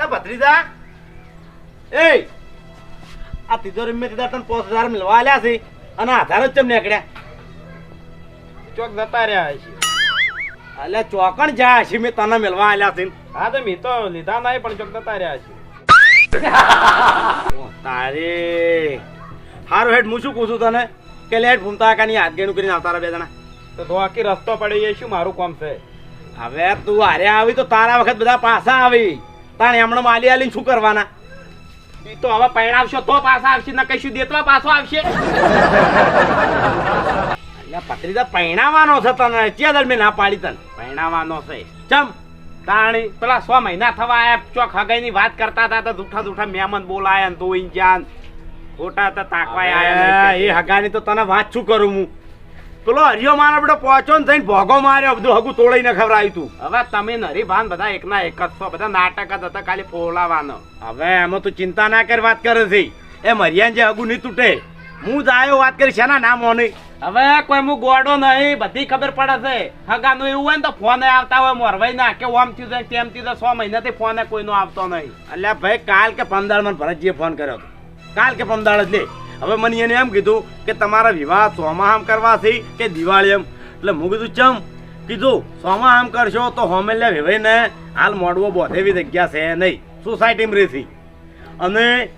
તા ભત્રીજા? એ આ તિજોરી મેં કીધા તને પાંચ હજાર મિલવા આલ્યા છે અને આધાર જ ચમ નીકળ્યા. ચોક જતા રહ્યા છે અલ્યા ચોકણ જા છે મેં તને મિલવા આલ્યા છે. હા તો મેં તો લીધા નહીં પણ ચોક જતા રહ્યા છે તારે. હારું હેઠ હું શું કહું છું તને? કે લેટ ભૂમતા કાની હાથગેણું કરીને આવતા બે જણા. તો આખી રસ્તો પડી જાય શું મારું કામ છે? હવે તું હારે આવી તો તારા વખત બધા પાછા આવી. તાણે હમણાં માલી આલીને શું કરવાના? એ તો હવે પૈણાવશો તો પાછા આવશે ને કશું દેતવા પાછો આવશે. તો પૈણાવાનો છે તને ચેદલ દરમિયાન ના પાડી તને. પૈણાવાનો છે. ચમ તાણી પેલા સો મહિના થવા આયા ચોક હગાઈ ની વાત કરતા હતા તો જૂઠા જૂઠા મહેમાન બોલાયા તો જાન ખોટા તો તાકવા આયા એ હગાની તો તને વાત શું કરું હું? પેલો હરિયો મારા બેટો પહોંચો ને થઈને ભોગો માર્યો બધું હગું તોડીને ખવડાવ્યું તું. હવે તમે નરી ભાન બધા એકના એક જ છો બધા નાટક જ હતા ખાલી ફોલાવાનો. હવે એમાં તું ચિંતા ના કર વાત કરે છે. એ મરિયાન જે હગું નહીં તૂટે. હું જ આયો વાત કરી શેના નામ ઓની હવે કોઈ હું ગોડો નહીં બધી ખબર પડે છે. હગાનું એવું હોય ને તો ફોન આવતા હોય મોરવાઈ ના કે ઓમ થયું જાય તેમ થયું સો મહિનાથી ફોન કોઈનો આવતો નહીં. અલ્યા ભાઈ કાલ કે પમદાળ મને ભરતજીએ ફોન કર્યો કાલ કે પમદાળ જ લે. હવે મને એને એમ કીધું કે તમારા વિવાહ સોમાં આમ કરવાથી કે દિવાળી એમ. એટલે હું કીધું, ચમ? કીધું, સોમાં આમ કરશો તો હોમેલે વેવાઈને હાલ મોડવો બોધેવી જગ્યા છે નહીં. સોસાયટીમાં રહેશે. અને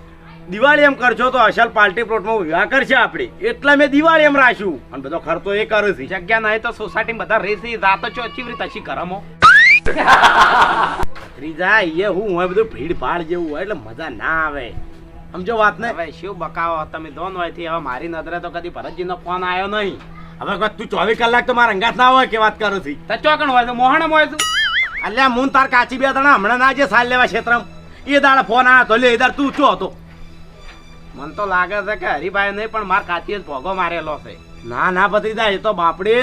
દિવાળી એમ કરશો તો અસલ પાર્ટી પ્લોટમાં વિવાહ કરશે આપણે. એટલે મેં દિવાળી એમ રાખ્યું. અને બધો ખર્ચો એ કરે છે. જગ્યા નહીં તો સોસાયટી બધા રહેશે. રાતો ચોચી ચીવરી તછી કરમો? ત્રીજા એ હું હોય બધું ભીડ ભાડ જેવું હોય એટલે મજા ના આવે. સમજો વાત ને? હવે શું બકાવો? તમે દોન હોયથી હવે મારી નજરે તો કદી ભરતજી નો ફોન આવ્યો નહીં. હવે તું ચોવીસ કલાક તો મારા અંગાત ના હોય કે વાત કરું છું? તો ચોકણ હોય તો મોહણ હોય તું અલ્યા મું તાર કાચી બે દાણા હમણાં ના જે સાલ લેવા ક્ષેત્રમ. એ દાડા ફોન આવ્યો તો લે એ દાડ તું ચો હતો? મને તો લાગે છે કે હરિભાઈ નહીં પણ માર કાચી જ ભોગો મારેલો છે. ના ના ભત્રીજા એ તો બાપડે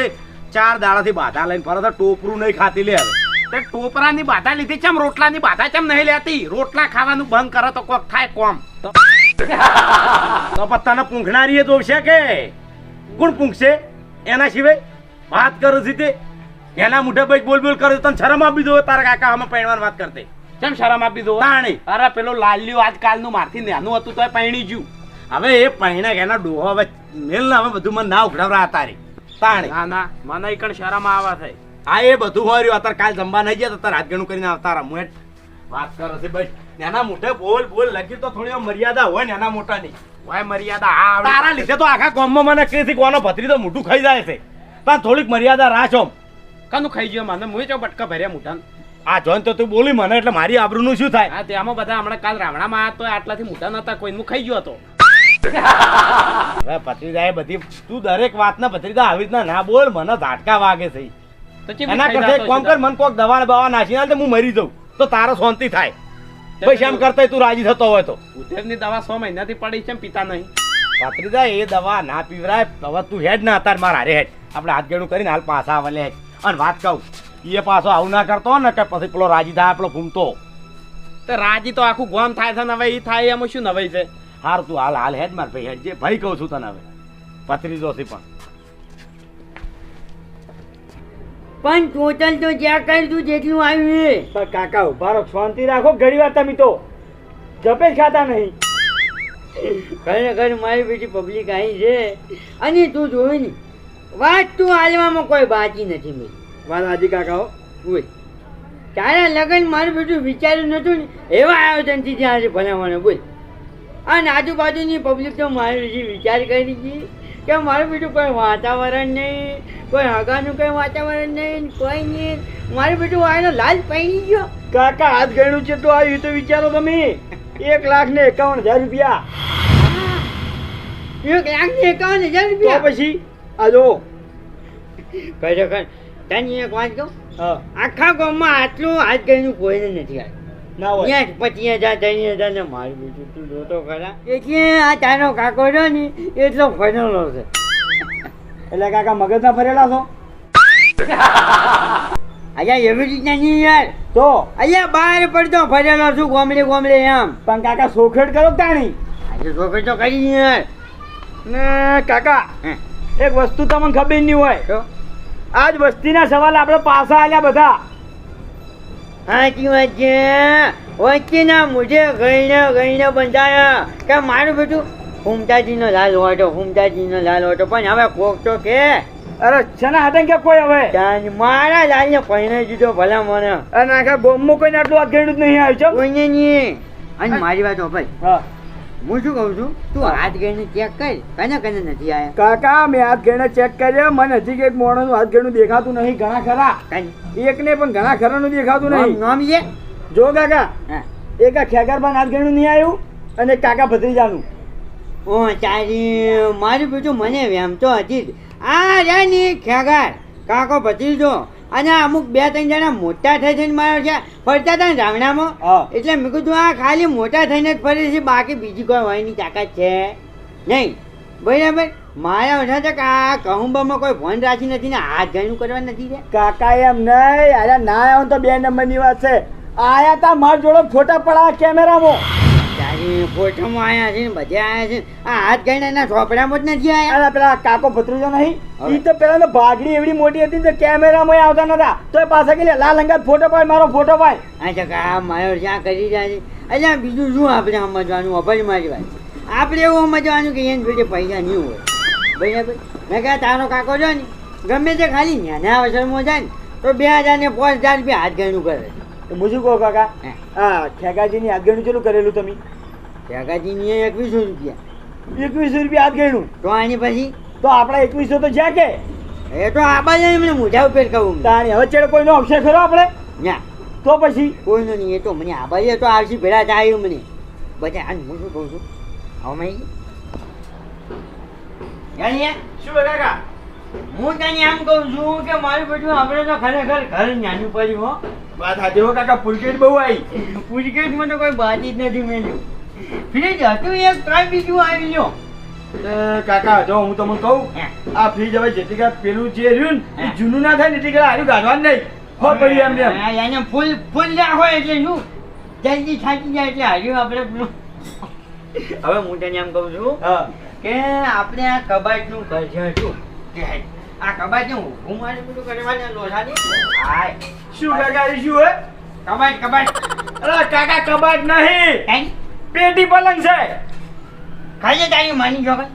ચાર દાડાથી બાધા લઈને ફરે તો ટોપરું નહીં ખાતી લે હવે. તે ટોપરાની બાધા લીધી ચમ રોટલાની બાધા ચમ નહીં લેતી? રોટલા ખાવાનું બંધ કરો તો કોક થાય કોમ. તો પત્તાને પૂંખનારી એ જોશે કે? કોણ પૂંખશે એના સિવાય વાત કરું છું તે. એના મુઢે ભાઈ બોલ બોલ કરે તને શરમ આપી દો તારા કાકા અમે પૈણવાની વાત કરતે. કેમ શરમ આપી દો? તાણી. અરે પેલો લાલ્યું આજકાલનું મારથી નાનું હતું તો પૈણી જ્યું હવે એ પૈણા એના ડોહો હવે મેલ ના હવે બધું મને ના ઉઘડાવરા તારી. તાણી. ના ના મને કણ શરમ આવા છે. આ એ બધું હોર્યું અત્યારે કાલ જમવા નહીં ગયા અત્યારે તારે હાથ ગણું કરીને આવતા રમું વાત કરો છે. ભાઈ નાના મોટે બોલ બોલ. લગી તો થોડી મર્યાદા હોય નાના મોટાની. હોય મર્યાદા. આ તારા લીધે તો આખા ગામમાં મને કીધી કોનો ભત્રી તો મોઢું ખાઈ જાય છે. પણ થોડીક મર્યાદા રાખો કનું ખાઈ ગયો મને? મુય ચો બટકા ભર્યા મોટા આ જોન તો તું બોલી મને એટલે મારી આબરૂનું શું થાય? હા તેમાં બધા હમણાં કાલ રાવણામાં આ તો આટલાથી મોટા નતા કોઈ. નું ખાઈ ગયો હતો. હવે ભત્રીજા એ બધી તું દરેક વાતના ભત્રીજા આવી રીતના ના બોલ મને ઝાટકા વાગે છે. એના કરતા એક કામ કર? મન કોક દવા બવા નાખી તો હું મરી જઉં. તો તારો શાંતિ થાય. પછી એમ કરતા તું રાજી થતો હોય તો? ઉધેરની દવા સો મહિનાથી પડી છે ને પીતા નહીં. ભત્રીજા એ દવા ના પીવરાય. હવે તું હેડ ના અત્યારે મારા હારે હેડ. આપણે હાથ ગેડું કરીને હાલ પાછા આવે લે અને વાત કહું એ પાછો આવું ના કરતો ને કે પછી પેલો રાજી થાય પેલો ઘૂમતો તો રાજી તો આખું ગોમ થાય છે ને હવે ઈ થાય એમાં શું નવાઈ છે? હાર તું હાલ હાલ હેડ માર ભાઈ હેડ જે ભાઈ કહું છું તને હવે. ભત્રીજો છે પણ. પણ ટોટલ તો જ્યાં કર્યું જેટલું આવ્યું એ પણ કાકા ઊભા રહો શાંતિ રાખો ઘડી વાર તમે તો જપે જ ખાતા નહીં. ખરેખર મારી બેટી પબ્લિક આવી છે. અને તું જોઈ ને વાત તું હાલવામાં કોઈ બાકી નથી મેં. વાત હાજી કાકાઓ હો. ઓય તારા લગન મારું બધું વિચાર્યું નતું ને એવા આયોજનથી ત્યાં છે ભલામણ. બોલ. અને આજુબાજુની પબ્લિક તો મારી વિચાર કરી હતી કે મારે બીજું કોઈ વાતાવરણ નહીં કોઈ હગાનું કોઈ વાતાવરણ નહીં કોઈ નહીં. મારે બીજું આનો લાલ પૈણી ગયો. કાકા હાથ ગણ્યું છે તો આવ્યું તો વિચારો તમે. એક લાખ ને એકાવન હજાર રૂપિયા. એક લાખ ને એકાવન હજાર રૂપિયા? પછી આ જો. ખરેખર તને એક વાત કહું? હા. આખા ગામમાં આટલું હાથ ગયું કોઈને નથી આવ્યું ના હોય. ત્યાં પચીસ હજાર ત્રીસ હજાર ને મારી બીજું તું જોતો ખરા? એટલે આ તારો કાકો રહ્યો ને એટલો ફરેલો છે. એટલે કાકા મગજમાં ફરેલા છો? અહીંયા એવી રીતના નહીં યાર. તો? અહીંયા બહાર પડતો ફરેલો છું ગોમડે ગોમડે એમ. પણ કાકા સોખેડ કરો તાણી? આજે છોકરી તો કરી યાર. ને કાકા. એક વસ્તુ તમને ખબર નહીં હોય. આજ વસ્તીના સવાલ આપણે પાછા આલ્યા બધા. સાચી વાત છે વચ્ચેના મુજે ગઈને ગઈને બંધાયા. કે મારું બેટું ફૂમતાજીનો લાલ ઓટો ફૂમતાજીનો લાલ ઓટો પણ હવે કોક તો કે અરે શેના હાથે કે કોઈ હવે? મારા લાલને પહેરાઈ દીધો ભલા મને. અને આખા ગોમમાં કોઈને આટલું ગેડું જ નહીં આવ્યું છે? કોઈને નહીં. અને મારી વાત ભાઈ હા. હું શું કહું છું? તું હાથ ગઈને ચેક કર. કને કને નથી આયા? કાકા મેં હાથ ગેણે ચેક કર્યા. મને હજી કંઈક મોણસનું હાથ ગેણું દેખાતું નહીં ઘણા ખરા. એકને પણ ઘણા ખરાનું દેખાતું નહીં. નામ છે જો કાકા હા. એક આ ખેગરબાન હાથ ગેણું નહીં આવ્યું અને કાકા ભત્રીજાનું. ઓ તારી મારું બીજું મને વેમ તો હતી આ રે ને ખેગાર. કાકો ભત્રીજો અને અમુક બે ત્રણ જણા મોટા થઈ થઈને મારો છે ફરતા હતા ને રાવણામાં એટલે મેં કીધું આ ખાલી મોટા થઈને જ ફરે છે બાકી બીજી કોઈ હોયની તાકાત છે. નહીં. બરાબર? મારા ઓછા કે આ કહુંબામાં કોઈ ફોન રાખી નથી ને હાથ ગણું કરવા નથી રે કાકા એમ નહીં. અરે ના આવ્યો તો બે નંબરની વાત છે. આયા તા માર જોડે ફોટા પડા કેમેરામાં. તારી ફોટોમાં આવ્યા છે ને બધે આવ્યા છે આ હાથ ગઈને એના ચોપડામાં જ નથી આવ્યા અને પેલા કાકો ભત્રીજો નહીં. ઈ તો પેલા તો ભાગડી એવડી મોટી હતી તો કેમેરામાં આવતા નતા. તો પાસે કે લાલ અંગાત ફોટો પાડ મારો ફોટો પાડ. તો આ માયો જ્યાં કરી જાય છે. અલ્યા બીજું શું આપણે સમજવાનું? અભજ મારી વાત આપણે એવું સમજવાનું કે એને જોડે પૈસા નહીં હોય. બરાબર? મેં કહ્યા તારો કાકો જો ને ગમે તે ખાલી નાના અવસરમાં જાય ને તો બે હજાર ને પાંચ હજાર રૂપિયા હાથ ગણું કરે શું કહું કાકા. હા. ખેગાજીની હાથ ગણું ચેલું કરેલું તમે? કાકાજીની એકવીસો રૂપિયા. એકવીસો રૂપિયા આગેણું તો આની પછી? તો આપણા એકવીસો તો જ્યાં કે. એ તો આ બાજુ એમને મોઢા ઉપર કહું તાણી હવે ચેડે કોઈનો અવસર ખરો આપણે? ના. તો પછી? કોઈનો નહીં એ તો મને આ બાજુ તો આરસી ભેળા આવ્યું મને. બધા આ હું શું કહું છું? હવે મેં શું કાકા? હું તને એમ કહું છું કે મારું બેટું આપણે તો ખરેખર ઘર નાનું પડ્યું હો. વાત સાચી હો કાકા પુલકેટ બહુ આવી. પૂછગેટમાં તો કોઈ બાજી જ નથી મેલ્યું. ફ્રીજ હતું એક કાંઈ બીજું આવી ગયો કાકા જો હું તમને કહું આ ફ્રીજ હવે જેટલી કા પેલું જે રહ્યું ને એ જૂનું ના થાય ને એટલી કાંઈ હારું ગાઢવાનું નહીં. હો પડી એમ એમ. એને ફૂલ ફૂલ ના હોય એટલે શું? જલ્દી થાકી જાય એટલે હાર્યું આપણે. પેલું હવે હું તને એમ કહું છું હા. કે આપણે આ કબાટનું ઘર છે શું કે આ કબાટ ને હું મારે બધું કરવાના લોસાની હાય. શું કાકા એ હે? કબાટ કબાટ અરે કાકા કબાટ નહીં. પેટી પલંગ છે. ખાજે તારી માની જોગન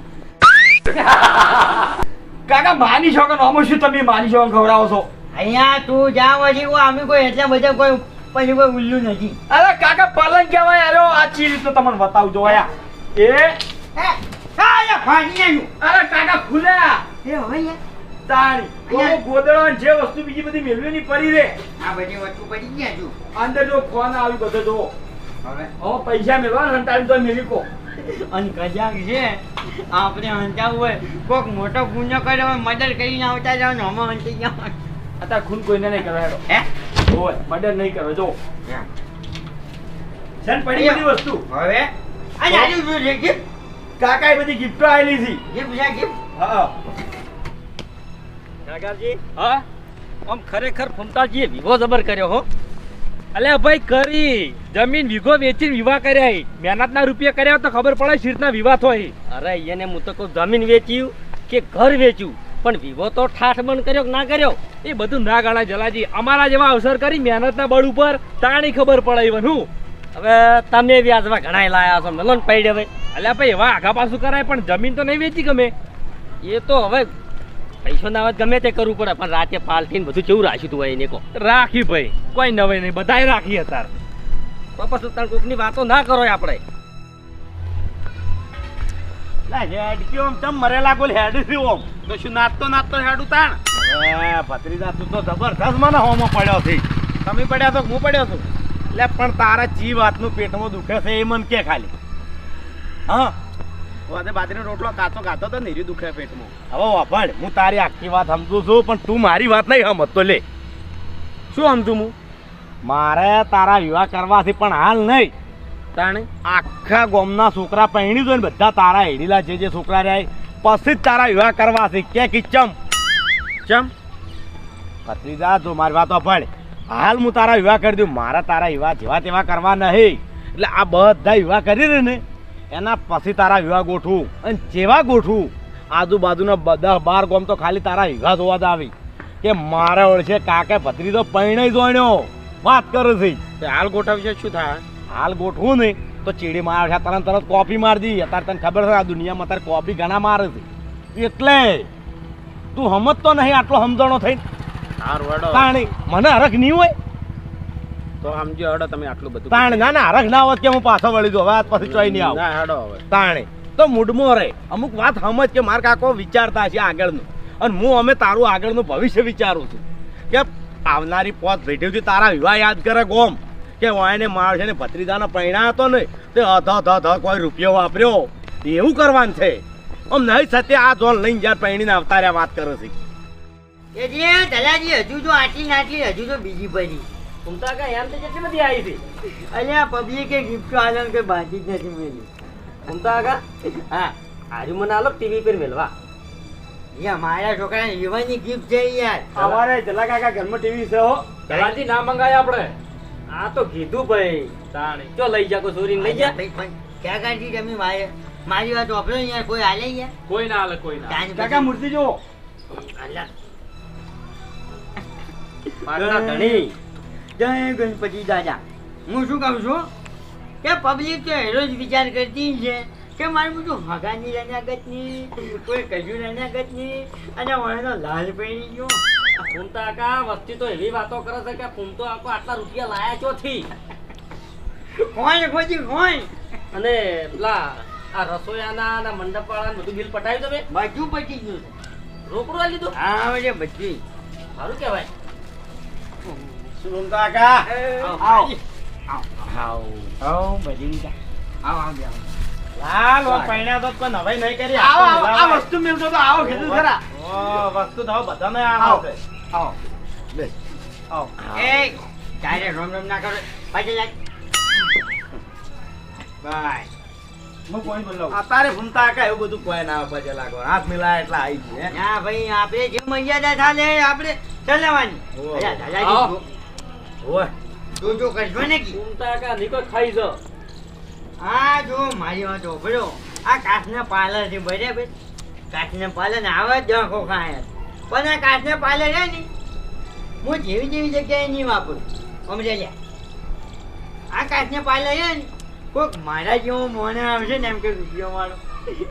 કાકા માની કે નોમો શું તમે માની છો ખવડાવો છો? અહીંયા તું જ્યાં પછી અમે કોઈ એટલા બધા કોઈ પછી કોઈ ઉલ્લુ નથી. અરે કાકા પલંગ કહેવાય. અરે આ ચી તો તમને બતાવજો આયા એ? હે, હા, યા ફાડી નાખ્યું. અરે કાકા ખુલ્યા એ હવે યાર, તાણી. ગોદડો ને જે વસ્તુ બીજી બધી મેળવેલી પડી રે. આ બધી વસ્તુ પડી ગયા જો. અંદર જો ફોન આવી બધો જો. હવે? હવે પૈસા મેળવા ને તો મેળવી કો. અને કજાક છે આપણે હંચાવું હોય કોક મોટો ગુનો કર્યો હોય મર્ડર કરીને આવતા જાવ ને હમણાં હંચી ગયા અત્યારે ખૂન કોઈને નહીં કરવા હેડો હે? ઓય મર્ડર નહીં કરો જો. છે પડી બધી વસ્તુ? હવે? આ જાજુ કાકા એ બધી ગિફ્ટો આવેલી છે. ગિફ્ટ છે ગિફ્ટ હા. કાકાજી હા? આમ ખરેખર ફમતાજીએ વિવો જબર કર્યો હો. અલે ભાઈ કરી. જમીન વિગો વેચીને વિવાહ કર્યા હી. મહેનતના રૂપિયા કર્યા તો ખબર પડે શીરના વિવાહ થાય. અરે એને હું તો કહું જમીન વેચ્યું કે ઘર વેચ્યું. પણ વિવો તો ઠાઠ બંધ કર્યો કે ના કર્યો? એ બધું ના ગણાય જલાજી. અમારા જેવા અવસર કરી મહેનતના બળ ઉપર તાણી ખબર પડે ઇવન હું. હવે તમે વ્યાજમાં ઘણા લાયા છો. મેલો ને પૈડે ભાઈ. અલ્યા ભાઈ એવા આઘા પાછું કરાય પણ જમીન તો નહીં વેચી ગમે. એ તો હવે પૈસો ના આવે ગમે તે કરવું પડે પણ રાતે પાલટીને બધું કેવું રાખ્યું તું એને કો રાખી ભાઈ કોઈ નવે નહીં બધાય રાખી અત્યારે. બાપા સુલતાન કોકની વાતો ના કરો આપણે. લા હેડ કેમ તમ મરેલા ગોલ હેડ થયું ઓમ તો શું નાચતો નાચતો હેડું ઉતાણ ભત્રીજા તું તો જબરદસ્ત મને હોમો પડ્યો છે. તમે પડ્યા તો હું પડ્યો છું? એટલે પણ તારા ચી વાતનું પેટમાં દુખે છે એ મન કે ખાલી. હા? વાદે બાજરીનો રોટલો કાચો ખાતો તો નીરી દુખે પેટમાં. હવે વાપણ હું તારી આખી વાત સમજુ છું, પણ તું મારી વાત નહીં સમજતો, લે. શું સમજું હું? મારે તારા વિવાહ કરવાથી પણ હાલ નહીં. તાણે આખા ગોમના છોકરા પહેણી દો ને બધા તારા હેડીલા જે જે છોકરા રહ્યા પછી જ તારા વિવાહ કરવા છે કે ચમ? ચમ? ભત્રીજા, જો મારી વાત પડે હાલ હું તારા વિવાહ કરી દઉં. મારા તારા વિવાહ જેવા તેવા કરવા નહીં. એટલે આ બધા વિવાહ કરી દે ને. એના પછી તારા વિવાહ ગોઠવું અને જેવા ગોઠવું આજુબાજુના બધા બાર ગોમ તો ખાલી તારા વિવાહ જોવા જ આવી. કે મારા ઓળશે કાકે ભત્રીજો પૈણે જોણ્યો. વાત કરે છે. તે હાલ ગોઠવશે શું થાય? હાલ ગોઠવું નહીં તો ચીડી માર છે તરત તરત કોપી મારી દી અત્યારે તને ખબર છે આ દુનિયામાં અત્યારે કોપી ઘણા મારે છે. એટલે તું સમજતો નહીં આટલો સમજણો થઈ સારું હેડો. તાણી મને હરખ નહીં હોય? તો સમજો હડો તમે આટલું બધું તાણી ના ના રખ ના હોત કે હું પાછો વળી દઉં હવે પછી ચોઈ નહીં આવું. ના હડો હવે. તાણે. તો મૂડમાં રહે. અમુક વાત સમજ કે મારા કાકો વિચારતા છે આગળનું. અને હું અમે તારું આગળનું ભવિષ્ય વિચારું છું. કે આવનારી પોત ભેટીથી તારા વિવાહ યાદ કરે ગોમ. કે વાયને માર છે ને ભત્રીજાનો પૈણા હતો ને તે અધ અધ અધ કોઈ રૂપિયો વાપર્યો. એવું કરવાનું છે. આમ નહીં સત્ય આ જોન લઈને જ્યાં પૈણીને અવતાર્યા વાત કરે છે. એટલે દલાજી હજુ જો આટલી નાટલી હજુ તો બીજી પડી ફૂમતા કા એમ તો કેટલી બધી આવી હતી? અલ્યા પબ્લિકે ગિફ્ટ આલન કે બાજી જ નથી મેલી. ફૂમતા કા હા આજુ મને આલો ટીવી પર મેલવા. યા મારા છોકરાને યુવાની ગિફ્ટ છે યાર. અમારે જલા કાકા ઘરમાં ટીવી છે હો. જલાજી ના મંગાય આપણે? આ તો કીધું ભાઈ તાણી. ચો લઈ જા કોઈ ચોરીને લઈ જા. ભાઈ ક્યાં કાઢી તમે મારે? મારી વાત વાપરો યાર કોઈ હાલે યાર? કોઈ ના હાલે કોઈ ના કાકા મૂર્તિ જો અલ્યા, પાટના ધણી. જય ગણપતિ દાદા. હું શું કહું છું? કે પબ્લિક તો એનો જ વિચાર કરતી છે કે મારું બધું હગાની રનાગતની કોઈ કજુ રનાગતની અને મને લાલ પહેરી ગયો. ફૂમતા કા વસ્તી તો એવી વાતો કરે છે કે ફૂમતો આખો આટલા રૂપિયા લાયા ચોથી. કોણ ખોજી કોણ? અને પેલા આ રસોયાના અને મંડપવાળાને બધું બિલ પટાવ્યું તમે બધું પટી ગયું. છે. રોકડું આ લીધું હા બધી. સારું કહેવાય. શું કાકા આવ આવ આવ બધી આવ આવ લાલ ઓ પૈણા તો કોઈ નવાઈ નહીં કરી આવો આ વસ્તુ મિલતો તો આવો કીધું ખરા ઓ વસ્તુ તો બધાને આવે આવ લે આવો એ તારે રોમ રોમ ના કરો પાછી જાય બાય અત્યારે ભૂમતા કા એવું બધું કોઈ ના પજે લાગો હાથ મિલાય એટલે આવી ગયું હા ભાઈ આપણે જે મર્યાદા એ આપણે ચલાવવાની ઓય. જો જો કરશો ને કી. ફૂમતા કા નીકો ખાઈ જો. આ જો મારી વાત ઓભળો આ કાચના છે બરાબર? કાચને પાલે ને આવે જ ડંખો ખાય પણ આ કાચને પાર્લર છે ને હું જેવી જેવી જગ્યાએ નહીં વાપરું. સમજે લ્યા આ કાચના પાર્લર છે ને કોઈક મારા જેવો મોને આવશે ને એમ કે રૂપિયો વાળો.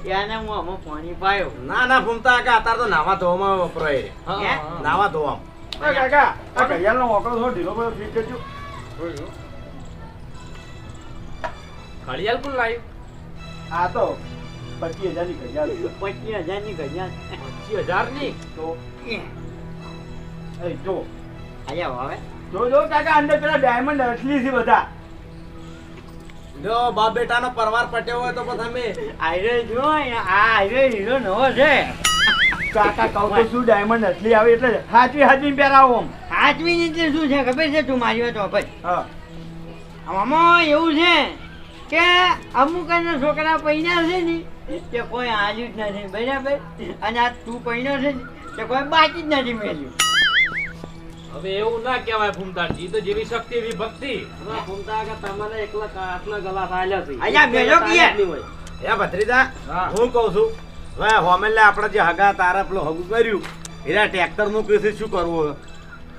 ત્યાંને હું આમાં પાણી પાયો. ના ના ભૂમતા કા અત્યારે તો નાવા ધોવામાં વપરાય. રે. નાવા ધોવામાં. કાકા આ ઘડિયાળનો થોડો ઢીલો પડ્યો ફીટ કરજો. ઘડિયાળ કોણ લાવ્યું? આ તો પચીસ હજારની ઘડિયાળ છે. હજાર હજારની ઘડિયાળ. પચીસ હજારની તો જો. અલ્યા હવે જો જો કાકા અંદર પેલા ડાયમંડ અસલી છે બધા. જો બાપ બેટાનો પરવાર પટ્યો હોય તો પછી અમે આયરો જો આ આયરો હીરો નવો છે. કાકા કહું તો શું ડાયમંડ અસલી આવે એટલે હાચવી હાચવી પહેરાવો આમ. હાથવી એટલે શું છે? ખબર છે તું મારી વાત વાપર. હા. આમાં એવું છે કે અમુક છોકરા પૈણા છે ને તે કોઈ હાલ્યું જ નથી બરાબર? અને આ તું પૈણો છે ને તે કોઈ બાકી જ નથી મેલ્યું. હવે એવું ના કહેવાય ફૂમતાજી તો જેવી શક્તિ એવી ભક્તિ. ફૂમતા કે તમારે એકલા આટલા ગલા આલ્યા છે. અહીંયા મેલો કે યાર. એ ભત્રીજા હું કહું છું હવે હોમેલે આપણે જે હગા તારા પેલો હગું કર્યું એના ટ્રેક્ટર મૂકી છે શું કરવું?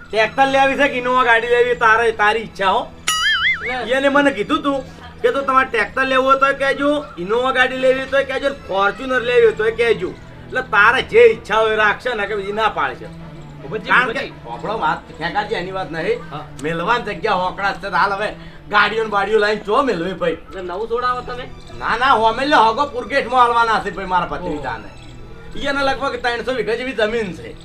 ટ્રેક્ટર લેવી છે કે ઇનોવા ગાડી લેવી તારે તારી ઈચ્છા હો. એને મને કીધું તું કે તો તમારે ટ્રેક્ટર લેવું હોય તો કહેજો ઇનોવા ગાડી લેવી તો કહેજો ફોર્ચ્યુનર લેવી હોય તો કહેજો. એટલે તારે જે ઈચ્છા હોય રાખશે ને કે બીજી ના પાડશે કારણ કે આપણો વાત ફેંકાજી એની વાત નહીં. મેલવાન જગ્યા હોકડા છે. હાલ હવે ગાડીઓ બાડીઓ લાઈન જો મેલવી ભાઈ. નવું છોડાવો તમે? ના ના હોમેલે હગો પુરગેટમાં હાલવાના છે ભાઈ મારા ભત્રીજાને. એને લગભગ ત્રણસો વીઘા જેવી જમીન છે.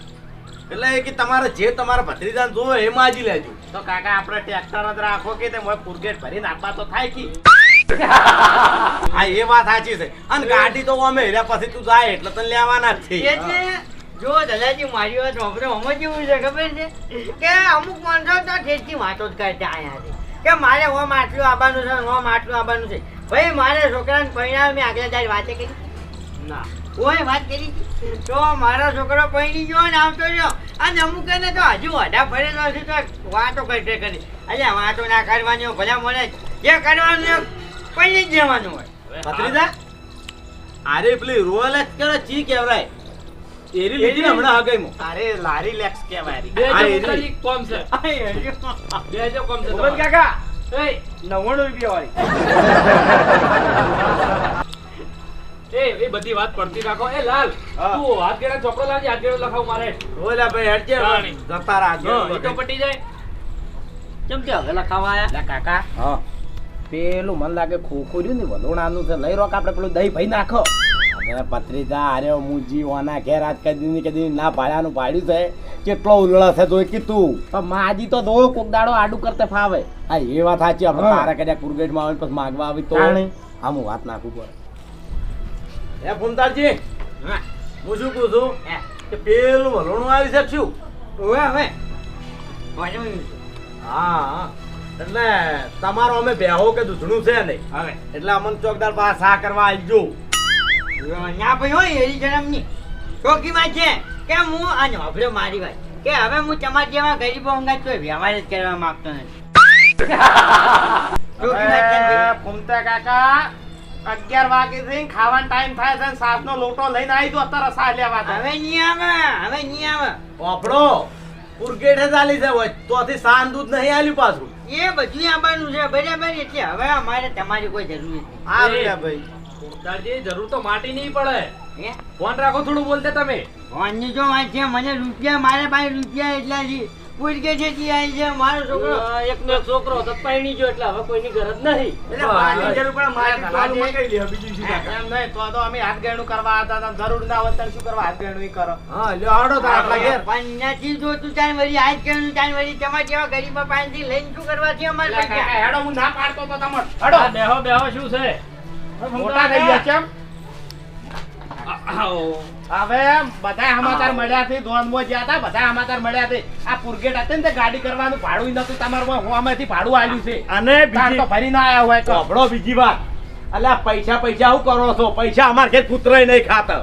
એટલે એ કે તમારે જે તમારા ભત્રીજાને જોવે એ માજી લેજો. તો કાકા આપણે ટ્રેક્ટર જ રાખો કે તે મોય પુરગેટ ભરીને આપવા તો થાય કે? હા એ વાત સાચી છે. અને ગાડી તો અમે હેર્યા પછી તું જાય એટલે તને લેવાના જ છે. જો દલાજી મારી વાત વાપરો આમાં કેવું છે ખબર છે? કે અમુક માણસો તો ઠેઠથી વાતો જ કરતા આયા છે. કે મારે ઓમ આટલું આવવાનું છે ઓમ આટલું આવવાનું છે. ભાઈ મારે છોકરાને પરિણામ મેં આગલા દાડ વાતે કરી. ના. કોઈ વાત કરી? તો મારો છોકરો પૈણી ગયો ને આવતો રહ્યો. અને અમુક ને તો હજુ અઢા ફરેલો છે તો વાતો કરશે કરી. અલ્યા વાતો ના કરવાની હોય, ભલા મળે. જે કરવાનું હોય, પૈણી જ જવાનું હોય. ભત્રીજા? અરે પેલી રોલ જ કેવડે ચી કેવરાય એરી લીધી ને હમણાં હગાઈમાં અરે લારી લેક્સ કહેવાય બે આ જો એરી. કોમ છે. બે જો કોમ છે ઓબન કાકા એ નવ્વાણું રૂપિયા વાળી. એ એ બધી વાત પડતી રાખો. એ લાલ હા. તું હાથ ગેડા ચોપડો લાવજે હાથ ગેડો લખાવ મારે. ઓલા ભાઈ હટજે. જતા રાહ તો પટી જાય. કેમ કે હવે લખાવા આયા? કાકા હા. પેલું મન લાગે ખોખોર્યું ને વલોણાનું છે. લઈ રોક આપણે પેલું દહીં ભાઈ નાખો. અરે પત્રીજા અરે મુજી ઓના ઘેર આજ કદી ની કદી ના ભાડાનું ભાડ્યું છે. કેટલો ઉલળા છે જોઈ કીધું. પણ માજી તો દો કોક દાડો આડું કરતે ફાવે. હા એ વાત સાચી આપણે. તારા કદાચ કુરગેટમાં આવે પછી માગવા આવી તો હા હું વાત નાખું પડે. એ ફૂમતાલજી હું. શું કહું છું. કે પેલું વલોણું આવી શકશું હવે હવે હા હા. એટલે તમારો અમે બેહો કે દૂધણું છે નહીં. હવે. એટલે અમને ચોકદાર પાસે સા કરવા આવજો ના ભાઈ હોય એરી જન્મની ચોકી વાત છે. કે હું? આ નોભર્યો મારી વાત. કે હવે હું તમારા જેવા ગરીબો અંગાત તો વ્યવહાર જ કરવા માંગતો નથી. ફૂમતા કાકા અગિયાર વાગે થી ખાવાનો ટાઈમ થાય છે સાસ નો લોટો લઈને આવી દો અત્યારે સાસ લેવા હવે નહીં આવે હવે નહીં આવે. ઓપડો કુરગેટ ચાલી છે હોય તોથી સાન દૂધ નહીં આલ્યું પાછું. એ બધું આવવાનું છે બરાબર એટલે હવે અમારે તમારી કોઈ જરૂર નથી. આ ભાઈ દાદાજી જરૂર તો માટી નહીં પડે. ફોન રાખો થોડું બોલતે તમે. ફોનની જો વાત છે મને રૂપિયા મારે પાસે રૂપિયા એટલા છે. તે આવી છે મારો છોકરો? એકનો છોકરો તો પરણી એટલે હવે કોઈની ગરજ નહીં. એટલે મારી જરૂર પડે મારે હા, તો આનું હા. મકાઈ લે બીજું શું એમ નહીં તો તો અમે હાથ ગેણું કરવા હતા તો જરૂર ના હોય શું કરવા હાથ ગેણું ઈ કરો? હા લ્યો આડો તાર ઘેર. પણ નથી વળી વળી તમારે જેવા ગરીબા પાસેથી લઈને શું કરવા છે અમારે લે કાકા, પૈસા? હેડો હું ના પાડતો તો તમાર હેડો. બેહો બેહો શું છે? મોટા થઈ ગયા કેમ? હવે બધા સમાચાર મળ્યા છે ધોનમાં જ્યાં હતા બધા સમાચાર મળ્યા છે. આ પુરગેટ હતી ને તે ગાડી કરવાનું ભાડું નતું તમારું હું અમેથી ભાડું આવ્યું છે. અને તો ફરી ના આવ્યા હોય તો. સાંભળો બીજી વાત. અલ્યા પૈસા પૈસા શું કરો છો? પૈસા અમાર ઘેર કૂતરાય નહીં ખાતા.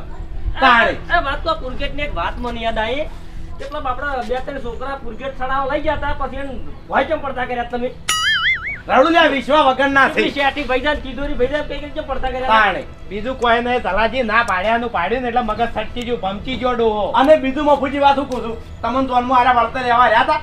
તારે એ વાત તો પુરગેટની એક વાત મને યાદ આવી. એટલે આપડા બે ત્રણ છોકરા પુરગેટ સડાવ લઈ ગયા હતા પછી કેમ પડતા કર્યા તમે? રડુલ્યા વિશ્વા વગર ના થઈ. શેઠી ભાઈજાન તિજોરી ભાઈજાન કઈ કઈ પડતા કર્યા? તાણે. બીજું કોઈ નહીં તલાજી ના પાડ્યાનું પાડ્યું ને એટલે મગજ સટકી ગયું ભમકી ગયો ડોહો. અને બીજું મફુજી વાત હું કહું છું? તમને જોનમાં આરા વળતર રહેવા રહ્યા હતા?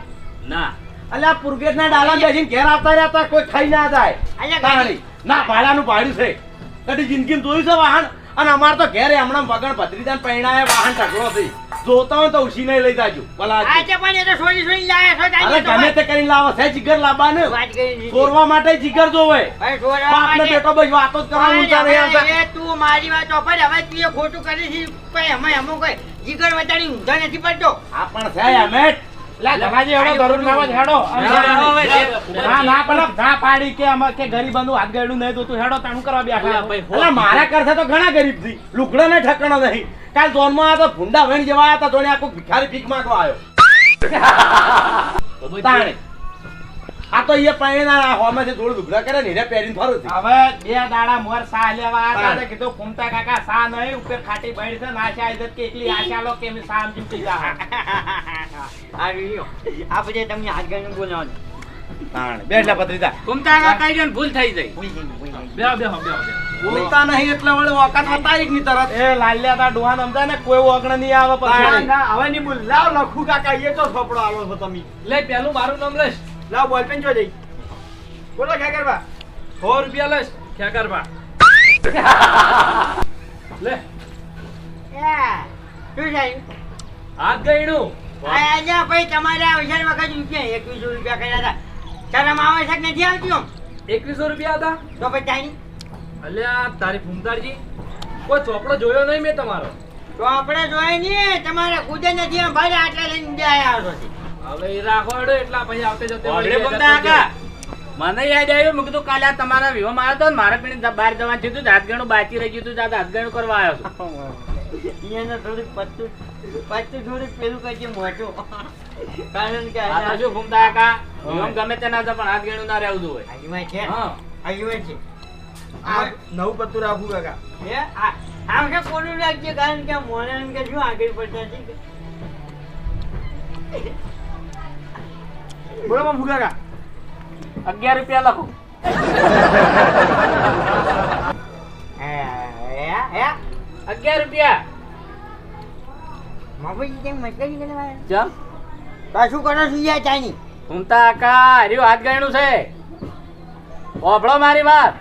ના. અલ્યા પુરગેટ ના ડાલા બેસીને ઘેર આવતા રહ્યા હતા કોઈ ખાઈ ના જાય. તાણી. ના ભાડાનું પાડ્યું છે. કદી જિંદગી જોયું છે વાહન? અને અમાર તો ઘેરે હમણાં વગણ ભદ્રીદાન પૈણાએ વાહન ટકલો થઈ જોતા હોય તો ઉછી નહીં લઈ જાજો. ભલા આ છે. પણ એ તો સોરી સોરી લાયા છો તાન અરે ગમે તે કરીને લાવો. છે જીગર લાબા ને. ચોરવા માટે જીગર જોવે. બાપ બેટો બસ વાતો જ કરવા ઊંચા નહીં એ તું મારી વાત ઓફર હવે તું એ ખોટું કરી છે કોઈ અમે અમુક જીગર વધારી ઊંધા નથી પડતો. આ પણ છે અમે ના. ના ના ના મારા કરતા તો ઘણા ગરીબથી. લુગડા ને ઠકણો નહીં. કાલ જોનમાં આ તો ભૂંડા વેણ જેવા હતા તો એને ભિખારી ભીખ માંગવા આવ્યો આ તો એ પૈણા હોમાંથી થોડું લુગડા કરે ને પહેરીને ફરું હવે બે દાડા મોર સા લેવા આવ્યા કીધું ફૂમતા કાકા સા નહીં ઉપર ખાટી બળી છે નાશા આવી કે એકલી આશા લો કે મેં સા સમજી પીધા આ રહ્યો. આ બધે તમને હાથ ગણીને બોલાવવાનું. તાણે. બેઠલા પત્રીજા ફૂમતા ભૂલ થઈ જાય. ભૂલી જઈને, ભૂલી જઈને. બેહો બેહો બેહો બેહો. બોલતા નહીં એટલે વળે ઓકાત વતારી ની તરત. એ લાલ્યા તા ડોહાન સમજાય ને કોઈ ઓગણ નહીં આવે પછી. હવે ની બોલ. લાવ લખું કાકા એ તો થોપડો આલો છો તમે. લે પેલું મારું નામ લેશ લાવ બોલ પેન જો જઈ. બોલો ક્યાં કરવા. સો રૂપિયા લેશ ક્યાં કરવા. લે? હાથ આ આજે ભાઈ તમારે આ વખત રૂપિયા એકવીસો રૂપિયા કર્યા હતા. શરમ આવે છે કે નથી આવતી આમ? એકવીસો રૂપિયા હતા? તો પછી તારી? અલ્યા તારી ફૂમતારજી કોઈ ચોપડો જોયો નહીં મેં તમારો? તો આપણે જોઈએ નહીં તમારે ખુદે નથી ભાઈ આટલા લઈને આયા હવે એ રાખો એટલા પછી આવતે જતે મને યાદ આવ્યું મેં કીધું કાલે તમારા વિવામાં આવ્યો હતો ને મારે પણ બહાર જવાનું થયું હતું હાથ ગણું બાકી રહી ગયું હતું દાદા હાથ ગણું કરવા આવ્યો છું. એને થોડુંક પત્તું પત્તું થોડુંક પેલું કરજે મોટો કારણ કે આ તો શું ફૂમતા કાકા વિહોમ ગમે તે ના પણ હાથ ગેણું ના રહેવું જોઈએ. આજુમાં છે? હા. આજુમાં છે? આ નવું પત્તું રાખું કાકા. હે? આ- આમ કે કોનું રાખજે? કારણ કે મોને એમ કે શું આગળ પડતા છે? બોલો માં ભૂગા કા અગિયાર રૂપિયા લખો. હે, હે, હે? અગિયાર રૂપિયા. બાપુજી કેમ ચમ? શું કરો યાર ચાની? ફૂમતા કાકા હર્યું હાથ છે. ઓભળો મારી વાત.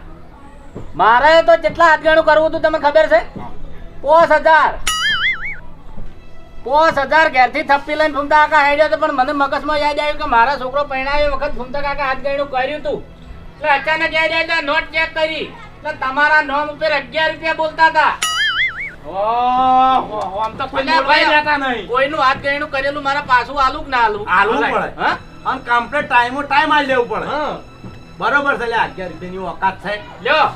મારે તો કેટલા હાથગાણું કરવું હતું તમને ખબર છે? પોસ હજાર. પોસ હજાર ઘેરથી થપ્પી લઈને ફૂમતા કાકા હેડ્યો હતો પણ મને મગજમાં યાદ આવ્યું કે મારા છોકરો પરણાવ્યો વખત ફૂમતા કાકા હાથગાણું કર્યું હતું એટલે અચાનક યાદ આવ્યું નોટ ચેક કરી. એટલે તમારા નોમ ઉપર અગિયાર રૂપિયા બોલતા હતા. ઓહો, આમ તો કોઈ અલ્યા બોલવાય નહીં. કોઈનું હાથગાણું કરેલું મારા પાછું આલું કે ના આલું? આલવું પડે. હા? અને કમ્પ્લીટ ટાઈમો ટાઈમ આલી લેવું પડે. હા. બરોબર છે લે અગિયાર રૂપિયાની ઓકાત છે. લ્યો.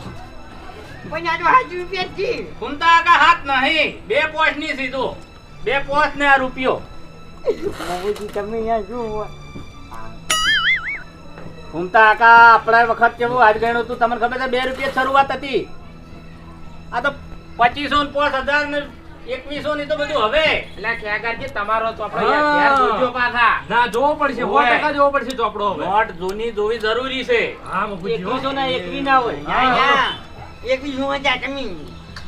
પણ આ હાથ રૂપિયા જ ફૂમતા હાથ નહીં. બે પોસ્ટની સીધું. બે પોસ્ટ ને આ રૂપિયો. બાબુજી તમે અહીંયા શું ફૂમતા કાકા આપણા વખત કેવું હાથ ગણ્યું હતું? તમને ખબર છે બે રૂપિયા શરૂઆત હતી. આ તો પચીસો ને પાંચ હજાર ને એકવીસો ની તો બધું હવે. એટલે ખેગારજી તમારો ચોપડો જોજો પાછા. ના જોવો પડશે સો ટકા જોવો પડશે ચોપડો નોટ જૂની જોવી જરૂરી છે. એકવીસો ના એકવી ના હોય. એકવીસો હજાર તમે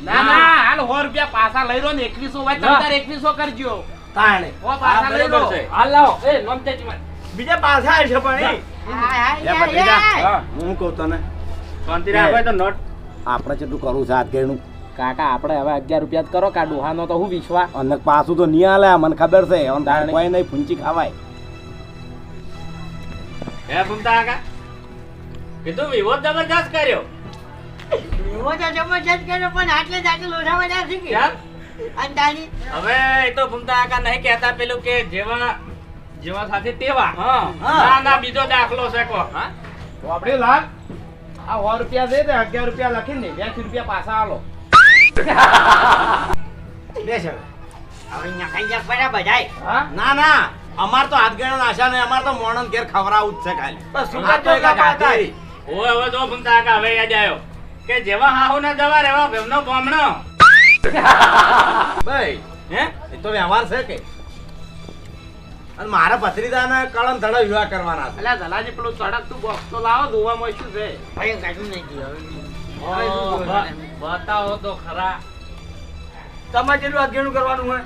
ના ના હાલ સો રૂપિયા પાછા લઈ લો ને એકવીસો હોય તમારે તમે એકવીસો કરજો. તાણે. ઓ પાછા લઈ લો. હાલ લાવો. એ નોમતે બીજા પાછા આવશે પણ. હું કહું તને. શાંતિ રાખો તો નોટ આપણે જેટલું કરવું છે હાથગેરનું કાકા આપણે હવે અગિયાર રૂપિયા જ કરો કા ડોહાનો તો હું વિશ્વા. અને પાછું તો નહીં હાલે મને ખબર છે. કોઈ નહીં ફૂંચી ખાવાય. હે ભૂમતા કાકા કીધું વિવો જબરજસ્ત કર્યો. વિવો તો જબરજસ્ત કર્યો પણ આટલે જ આટલે લોઢામાં ના શીખી તારી હવે એ તો ભૂમતા કાકા નહીં કહેતા પેલું કે જેવા જેવા સાથે તેવા. હા. ના ના બીજો દાખલો છે કો હા? ચોપડી લાગ આ સો રૂપિયા દે તે અગિયાર રૂપિયા લખીને બેસી રૂપિયા પાછા આલો. બેસ હવે. હવે અહીંયા ખાઈ જા પરા બધાય. હા? ના ના. અમાર તો હાથગેરનો આશા નહીં અમાર તો મોણન ઘેર ખવડાવું જ છે ખાલી. બસ શું તો કરજો ઓય હવે જો ફૂમતા કાકા હવે યાદ આવ્યો કે જેવા હાહુ ના જવા રેવા ભેમનો ભોમણો ભાઈ હે? એ તો વ્યવહાર છે કે? અને મારા ભત્રીજાને કળમ ધડા વિવાહ કરવાના છે. પેલું બોક્સ તો લાવો ધોવામાં શું છે? ભાઈ કાઢું હવે. ઓ, બ- બતાવો તો ખરા. તમારે જેટલું હાથગેરનું કરવાનું હોય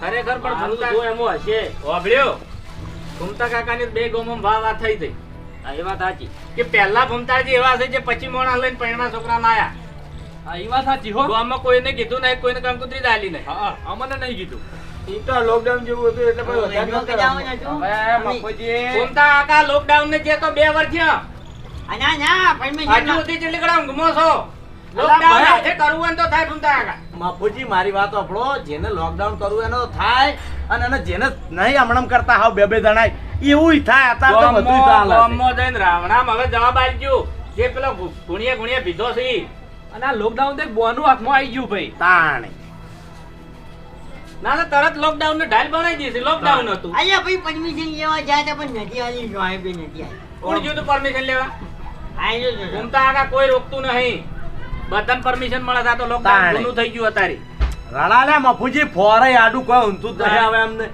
ખરેખર પણ મારું જો એમો હશે. ઓબળ્યો ફૂમતા કાકાની બે ગોમમ ભાવ વાત થઈ થઈ. એ વાત સાચી. કે પહેલા ફૂમતાજી એવા છે જે પછી મોણા લઈને પૈણા છોકરા ના આયા. હા એ વાત સાચી હો. ગામમાં કોઈને કીધું નહીં કોઈને કંકુતરી દાલી નહીં. હા અમને નહીં કીધું. તો લોકડાઉન જેવું હતું એટલે તું. મફુજી ફૂમતા કાકા લોકડાઉન ને જે તો બે વર્ષ થયા. ના હજુ સુધી છો. લોકડાઉન હાથે કરવું તો થાય ફૂમતા કાકા. મારી વાત સાંભળો જેને લોકડાઉન કરવું એનો થાય અને એને જેને નહીં હમણાં કરતા હાવ બે બે જણાય એવું થાય. અત્યારે તો બધું ચાલે ગામમાં જઈને રાવણામ હવે જવાબ આલજો જે પેલો ગુણિયા ગુણિયા પીધો છે અને આ લોકડાઉન તો બોનું હાથમાં આવી ગયું ભાઈ. તાણે. ના તરત લોકડાઉન ને ઢાલ બનાવી દીધી લોકડાઉન હતું. અલ્યા ભાઈ પરમિશન લેવા જાય તો પણ નથી આલી સાહેબ નથી આલી કોણ જોયું પરમિશન લેવા? આયલો જ. કોઈ રોકતું નહીં. બધાને પરમિશન મળે તો લોકડાઉન તાણે. થઈ ગયું અત્યારે. રણા લે મફુજી ફોરે આડું કોઈ ઊંધું જ નહીં આવે એમને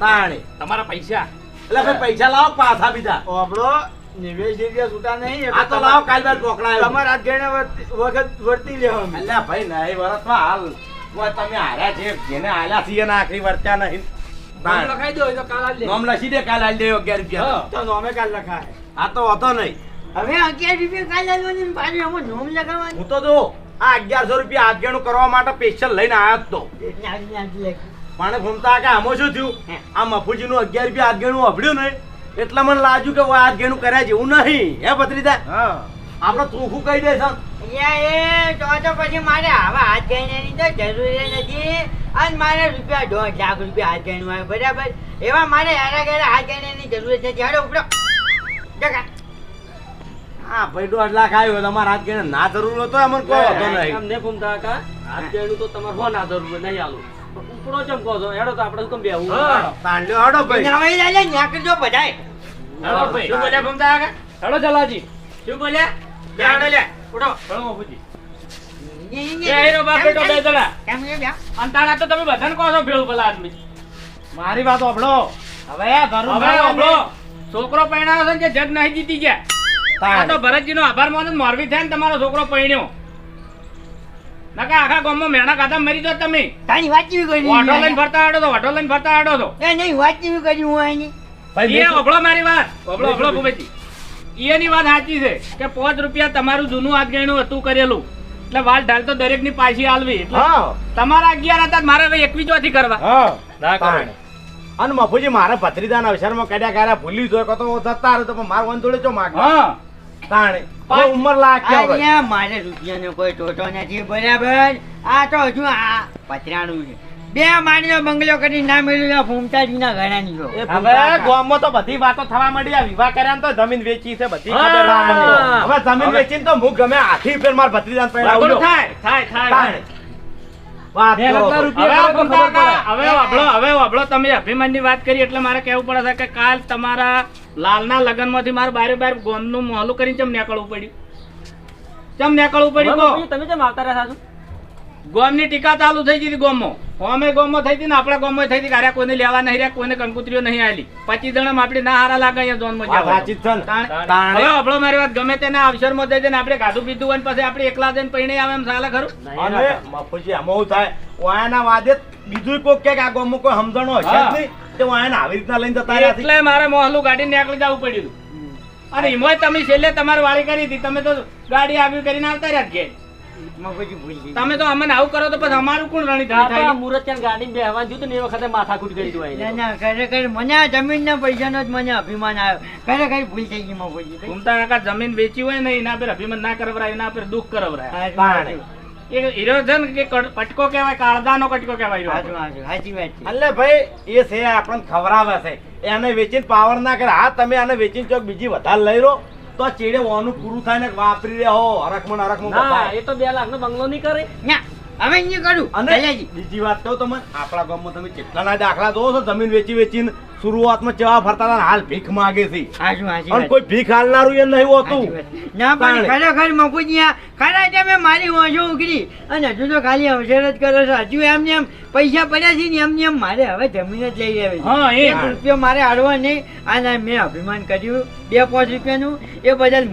તાણે. તમારા પૈસા. એટલે ભાઈ પૈસા લાવો પાછા બીજા. આપણો નિવેશ રૂપિયા છૂટા નહીં આ તો લાવો કાલ બાદ પકડાયો તમારા હાથ ગઈને વખત વર્તી લેવા અલ્યા ભાઈ નહીં વરસમાં હાલ. તમે હાર્યા છે જેને હાલ્યા છીએ ને આખરી વર્ત્યા નહીં. નામ લખાઈ દો તો કાલ દે. નામ લખી દે કાલ આલી દે અગિયાર રૂપિયા. તો નોમે કાલ લખાય. આ તો હતો નહીં. હવે અગિયાર રૂપિયા કાલ આલવાની ને પાછું એમાં નોમ લગાવવાનું. હું તો જો આ અગિયારસો રૂપિયા હાથગેણું કરવા માટે સ્પેશિયલ લઈને આવ્યો હતો તો. એટલે આટલી આટલી લખી. પણ ઘૂમતા કે આમાં શું થયું? આ મફુજી નું અગિયાર રૂપિયા હાથગેણું અભડ્યું ને એટલે મને લાગ્યું કે આ હાથગેણું કર્યા જેવું નહીં. હે ભત્રીજા? હા. આપણે ચોખ્ખું કહી દે એ તો તો પછી મારે આવા હાથ ગણવાની તો જરૂરી નથી. અને મારે રૂપિયા દોઢ લાખ રૂપિયા હાથ ગણવા આવે બરાબર? એવા મારે હેરા ગેરા હાથ ગણવાની જરૂર છે. હાલો ઉપડો. જગા. હા ભાઈ દોઢ લાખ આવ્યો તમારા હાથ ગેણે ના જરૂર હતો અમને કોઈ હતો નહીં. એમને ઘૂમતા કાકા. હાથ ગયડું તો તમારે હો ના જરૂર નહીં આલું ઉપડો ચમ કહો છો હેડો તો આપણે કેમ બેહવું? હા, તાંડ્યો હડો ભાઈ. નવાઈ લાલે ન્યા કરજો બધાય. હેડો ભાઈ. શું બોલ્યા ઘૂમતા આગા હેડો જલાજી. શું બોલ્યા? બેહાડો લે ઉઠો. કેમ કેમ? કેમ? ભલા આદમી. મારી વાત સાંભળો. હવે આપણો છોકરો પરણાયો છે ને જગ નહીં જીતી ગયા. આ તો ભરતજીનો આભાર માનો ને થાય ને તમારો છોકરો પરણ્યો નકા આખા ગામમાં મેણા કાઢા મરી જાઓ તમે. તારી વાત કરી ઓઢો લઈને ફરતા આડો તો ઓઢો લઈને ફરતા આડો તો એ નહીં વાત કરી હું એની ભાઈ એ મેં મારી વાત. ઓભળો ઓભળો ભૂપેજી એની વાત સાચી છે કે પાંચ રૂપિયા તમારું જૂનું હાથગણું હતું કરેલું. એટલે વાલ ઢાલ તો દરેકની પાછી આલવી તમારા અગિયાર હતા મારે હવે એકવીસ ચોથી કરવા ના કરો. અને મફુજી મારે ભત્રીજાના વિચારમાં કર્યા કર્યા ભૂલી જોયો તો હું રહે તો પણ મારું વંદોડે ચો માગ હા. તાણે. હવે ઉંમર લાગ્યા મારે રૂપિયાનો કોઈ ટોટો નથી બરાબર? આ તો હજુ આ પતરાનું છે. બે માળીનો બંગલો કરી ના મેળવ્યું ફૂમતાજીના ઘરાની છો હવે ગામમાં તો બધી વાતો થવા માંડી આ વિવાહ કર્યા તો જમીન વેચી છે બધી ખબર હવે જમીન વેચીને તો હું ગમે હાથી ઉપર માર ભત્રીજાને પહેરાવું બરાબર થાય. થાય થાય હવે હવે તમે અભિમાનની વાત કરી એટલે મારે કેવું પડે છે કે કાલ તમારા લાલના લગ્નમાંથી મારે બારે બાર ગોમનું મોહલું કરીને ચમ નીકળવું પડ્યું ચમ નીકળવું પડ્યું કહો? તમે ચમ આવતા રહ્યા છો ગોમની ટીકા ચાલુ થઈ ગઈ ગોમો ગોમમાં હોમે ગોમમાં થઈ હતી ને આપણા ગોમો થઈ હતી કે અરે કોઈને લેવા નહીં રહ્યા કોઈને કંકુતરીઓ નહીં આવેલી પચીસ જણા આપણે ના હારા લાગે અહીંયા ઝોનમાં વાત જવા. સાચી જ છે ને. તાણે- તાણે. હવે આપણો મારી વાત ગમે તેના અવસરમાં જઈ જઈને આપણે ગાધું પીધું હોય પછી આપણે એકલા જઈને પૈણે આવે એમ ચાલે ખરું અને મફુજી આમાં થાય વાયાના વાદે બીજું કોક કે આ ગોમો કોઈ સમજણો હશે જ નહીં તે વાયાને આવી રીતના લઈને જતા રહ્યા એટલે મારે મોહલું ગાડી નીકળી જવું પડ્યું અને એમાંય તમે છેલ્લે તમારે વાળી કરી હતી. તમે તો ગાડી આવી કરીને આવતા રહ્યા ઘેર. મગજ ભૂલ ગઈ તમે તો અમને આવું કરો તો પછી અમારું કોણ રણી થાય? ના ના ખરેખર મને જમીન ના પૈસા નો જ મને અભિમાન આવ્યો. ખરેખર ભૂલ થઈ ગઈ મગજ ઘૂમતા કાકા જમીન વેચી હોય ને એના પર અભિમાન ના કરવરાય એના પર દુઃખ કરવરાય. એ છે કે કટકો કહેવાય કાળદાનો કટકો કહેવાય. સાચું વાત છે. એટલે ભાઈ એ છે આપણને ખવડાવે છે. એને વેચીને પાવર ના કરે. હા તમે આને વેચીને ચોક બીજી વધારે લઈ લો તો ચેડે ઓનું પૂરું થાય ને વાપરી રહ્યા હો. હરખમાં ને બંગલો બતાય. ના હવે અહીંયા કરું. અને બીજી વાત કહું તમને આપણા ગામમાં તમે કેટલાના દાખલા જોવો છો જમીન વેચી વેચીને શરૂઆતમાં ચવા ફરતા હતા હાલ ભીખ માગે છે. અને કોઈ ભીખ હાલનારું એ નહીં હોતું. ના પણ. ખરેખર મકુજી આ ખરા તમે મારી વાંચો ઉઘડી અને હજુ તો ખાલી અવસર જ કરો છો. હજુ એમને એમ પૈસા પડ્યા છે ને એમને એમ મારે હવે જમીન જ લઈ લેવી હા, એ. રૂપિયો મારે હાડવા નહીં. અને મેં અભિમાન કર્યું. બે પાંચ રૂપિયાનું. એ બદલ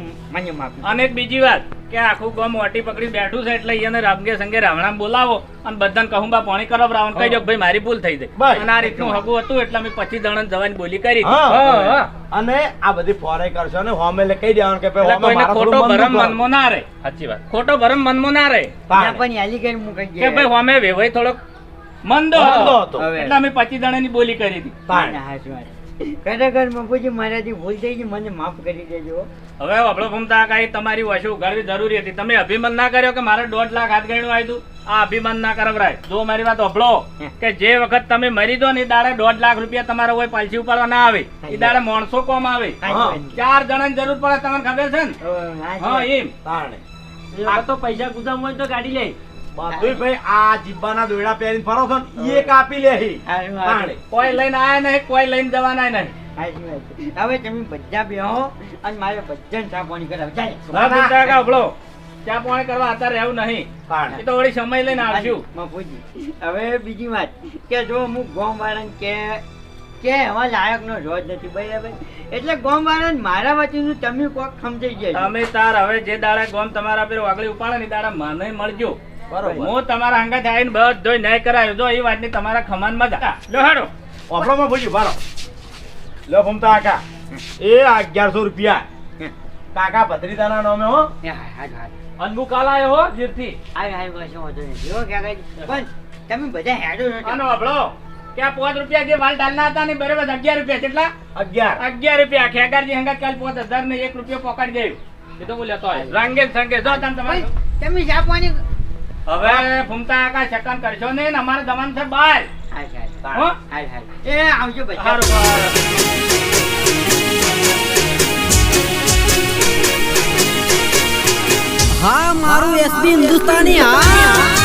અને એક બીજી વાત કે આખું ગામ વાટી પકડી બેઠું છે એટલે એને રંગે સંગે રાવણા બોલાવો અને બધાને કહું બા પાણી કરો રાવણ કહી ભાઈ મારી ભૂલ થઈ. જાય. અને આ રીતનું હગું હતું એટલે અમે પચીસ દણન જવાની બોલી કરી. અને આ બધી ફોરે કરશો ને હોમે એટલે કહી દેવાનું કે ભાઈ હોમે ખોટો ભરમ મનમો ના રહે સાચી વાત. ખોટો ભરમ મનમો ના રહે પણ યાલી કરી મૂકી કે ભાઈ હોમે વેવાય થોડોક મંદો હતો. એટલે અમે પછી દણની બોલી કરી હતી. ખરેખર મકુજી મારાથી ભૂલ થઈ ગઈ મને માફ કરી દેજો. હવે આપણો ભમતા કાંઈ તમારી વાશે ઉગાડવી જરૂરી હતી. તમે અભિમાન ના કર્યો કે મારે દોઢ લાખ હાથ ગણ્યું આવ્યું આ અભિમાન ના કરવરાય જો મારી વાત અભળો કે જે વખત તમે મરી દો ને એ દાડે દોઢ લાખ રૂપિયા તમારે કોઈ પાલસી ઉપાડવા ના આવે. એ દાડે માણસો કોમ આવે. ચાર ચાર જણાની જરૂર પડે તમને ખબર છે ને? હા એમ. આ તો પૈસા ગુદામ હોય તો ગાડી લે બધુંય ભાઈ આ જીબ્બાના દોયડા પહેરીને ફરો છો ને એ કાપી લે. કોઈ લઈને આયા નહીં કોઈ લઈને જવાના નહીં. હવે તમે બધા બેહો અને મારે બધાને ચા પાણી કરાવ. ના અભળો ચા પાણી કરવા અત્યારે રહેવું નહીં. એ તો વળી સમય લઈને આવશું. મફુજી હવે બીજી વાત કે જો હું ગોમ વાળાને કે કે એમાં લાયકનો રોજ નથી ભાઈ હવે એટલે ગોમ વાળા મારા વતીનું તમે કોક સમજાઈ ગયા તમે તાર હવે જે દાડા ગોમ તમારા પેલો વાગળી ઉપાડે ને દાડા મને મળજો. હું તમારા હંગા આવીને બધો ન્યાય કરાયો. જો એ વાતની તમારા ખમાનમાં જા લો હાડો. ઓફળોમાં ભૂજી બારો લો ફમતા કાકા એ અગિયારસો રૂપિયા. કાકા ભત્રીજાના નામે હો. અનબુ કાલ આવ્યો હો. જીરથી. પણ તમે બધા હેડો છો આનો કે આ પાંચ રૂપિયા જે વાલ ડાલના હતા ને બરાબર અગિયાર રૂપિયા. કેટલા? અગિયાર. અગિયાર રૂપિયા. ખેગારજી હંગા કાલ પાંચ હજાર ને એક રૂપિયો પોકાડી દેવું એ તો બોલ્યો તો રંગે સંગે. જો તમે તમારે તમે ચા પાણી હવે ભૂમતા આકા ચકન કરશો ને ને અમારે જવાનું છે બાર. એ આવજો. હા મારું એસબી હિન્દુસ્તાની હા.